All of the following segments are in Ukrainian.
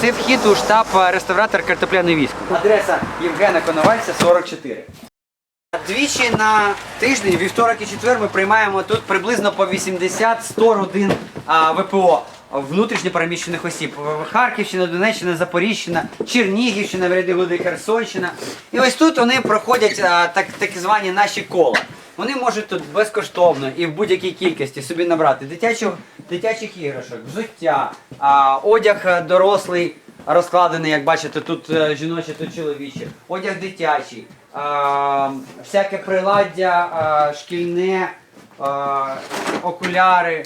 Це вхід у штаб е, реставратор картопляне військо. Адреса Євгена Коновальця, 44. Двічі на тиждень, вівторок і четвер, ми приймаємо тут приблизно по 80-100 родин ВПО. Внутрішньо переміщених осіб. Харківщина, Донеччина, Запоріжжя, Чернігівщина, в ряди годи Херсонщина. І ось тут вони проходять так, так звані наші кола. Вони можуть тут безкоштовно і в будь-якій кількості собі набрати дитячих, дитячих іграшок, взуття, а, одяг дорослий розкладений, як бачите, тут е, жіноче, тут чоловіче, одяг дитячий, а, всяке приладдя а, шкільне, а, окуляри,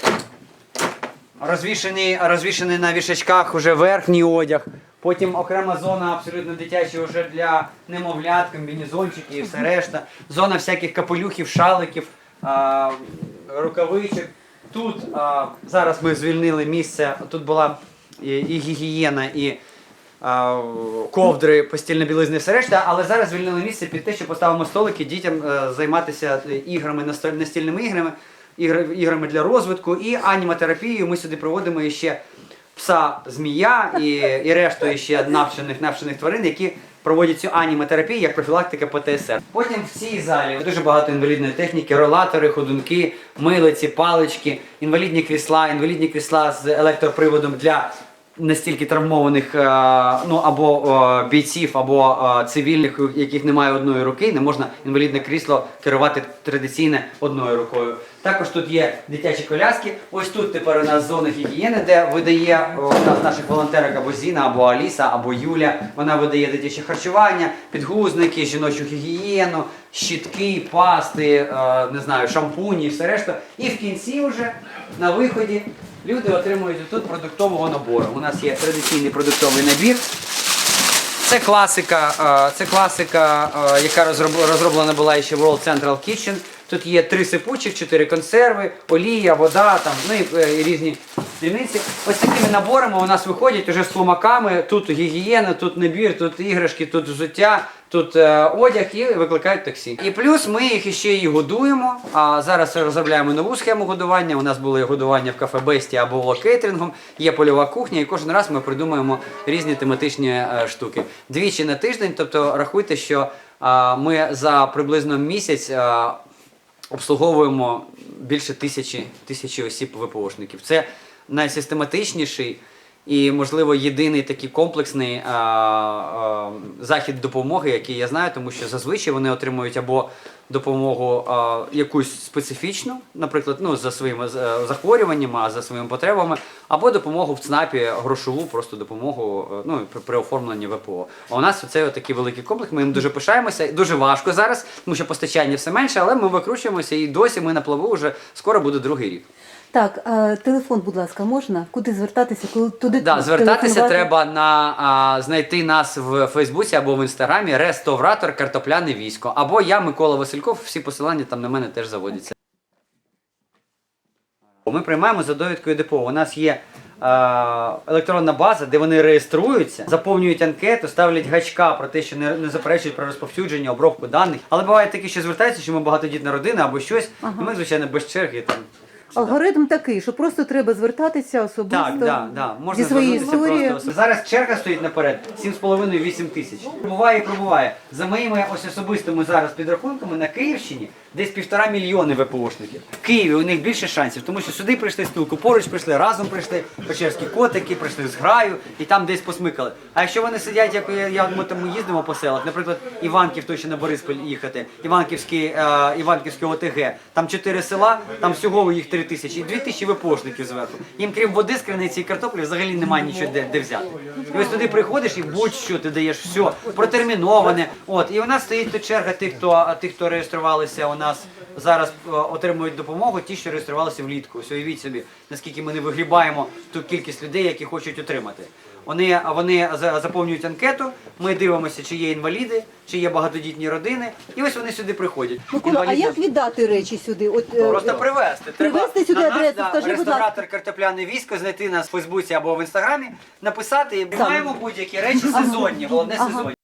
розвішений, розвішений на вішачках уже верхній одяг. Потім окрема зона абсолютно дитяча вже для немовлят, комбінезончики і все решта. Зона всяких капелюхів, шаликів, а, рукавичок. Тут а, зараз ми звільнили місце. Тут була і, і гігієна, і а, ковдри, постільна білизна і все решта, але зараз звільнили місце під те, що поставимо столики дітям е, займатися іграми, настільними іграми, іграми для розвитку і анімотерапією. Ми сюди проводимо ще пса змія і, і решту ще навчених навчених тварин, які проводять цю анімотерапію як профілактика ПТСР. Потім в цій залі дуже багато інвалідної техніки, ролатори, ходунки, милиці, палички, інвалідні крісла, інвалідні крісла з електроприводом для настільки травмованих е, ну або е, бійців, або е, цивільних, у яких немає одної руки, не можна інвалідне крісло керувати традиційно одною рукою. Також тут є дитячі коляски. Ось тут тепер у нас зона гігієни, де видає одна з наших волонтерок або Зіна, або Аліса, або Юля. Вона видає дитяче харчування, підгузники, жіночу гігієну, щітки, пасти, не знаю, шампуні все решта. І в кінці вже на виході люди отримують тут продуктового набору. У нас є традиційний продуктовий набір. Це класика, е, це класика, е, яка розроблена була ще в World Central Kitchen. Тут є три сипучих, чотири консерви, олія, вода, там, ну е, і різні дрібниці. Ось такими наборами у нас виходять уже з сломаками. Тут гігієна, тут набір, тут іграшки, тут взуття, тут е, одяг і викликають таксі. І плюс ми їх іще і годуємо. А зараз розробляємо нову схему годування. У нас були годування в кафе Бесті або локейтерингом, є польова кухня, і кожен раз ми придумуємо різні тематичні е, штуки. Двічі на тиждень, тобто рахуйте, що а, ми за приблизно місяць. а, обслуговуємо більше тисячі, тисячі осіб ВПОшників. Це найсистематичніший і, можливо, єдиний такий комплексний а, а, захід допомоги, який я знаю, тому що зазвичай вони отримують або допомогу а, якусь специфічну, наприклад, ну, за своїми е, захворюваннями, а за своїми потребами, або допомогу в ЦНАПі, грошову, просто допомогу е, ну, при, при оформленні ВПО. А у нас це такий великий комплекс, ми їм дуже пишаємося. Дуже важко зараз, тому що постачання все менше, але ми викручуємося і досі ми на плаву вже скоро буде другий рік. Так, а, телефон, будь ласка, можна? Куди звертатися? Коли туди Да, звертатися телефонувати? треба на а, знайти нас в Фейсбуці або в інстаграмі реставратор картопляне військо. Або я, Микола Васильков, всі посилання там на мене теж заводяться. Ми приймаємо за довідкою ДПО. У нас є е, електронна база, де вони реєструються, заповнюють анкету, ставлять гачка про те, що не, не заперечують про розповсюдження, обробку даних. Але буває таке, що звертаються, що ми багатодітна родина або щось. Ага. І ми, звичайно, без черги там. Алгоритм такий, що просто треба звертатися особисто Так, да, да. Можна зі своєї звернутися історії. просто. Зараз черга стоїть наперед 7,5-8 тисяч. Пробуває і пробуває. За моїми ось особистими зараз підрахунками на Київщині десь півтора мільйони ВПОшників. В Києві у них більше шансів, тому що сюди прийшли спілку поруч, прийшли разом, прийшли печерські котики, прийшли з граю і там десь посмикали. А якщо вони сидять, як я, я ми там їздимо по селах, наприклад, Іванків, той ще на Бориспіль їхати, Іванківський, е, Іванківське ОТГ, там чотири села, там всього їх три тисячі, і дві тисячі випошників зверху. Їм крім води з криниці і картоплі взагалі немає нічого де, де взяти. І ось туди приходиш і будь-що ти даєш все протерміноване. От і у нас стоїть черга тих, хто тих, хто реєструвалися у нас зараз е, отримують допомогу, ті, що реєструвалися влітку. Ось уявіть собі, наскільки ми не вигрібаємо ту кількість людей, які хочуть отримати. Вони, вони за- заповнюють анкету, ми дивимося, чи є інваліди, чи є багатодітні родини, і ось вони сюди приходять. Микола, а як віддати речі сюди? От, е, Просто привезти. Привезти сюди на нас, адресу, да, скажи, ресторатор ласка. картопляне військо, знайти нас в Фейсбуці або в інстаграмі, написати і маємо будь-які речі сезонні, головне сезонні.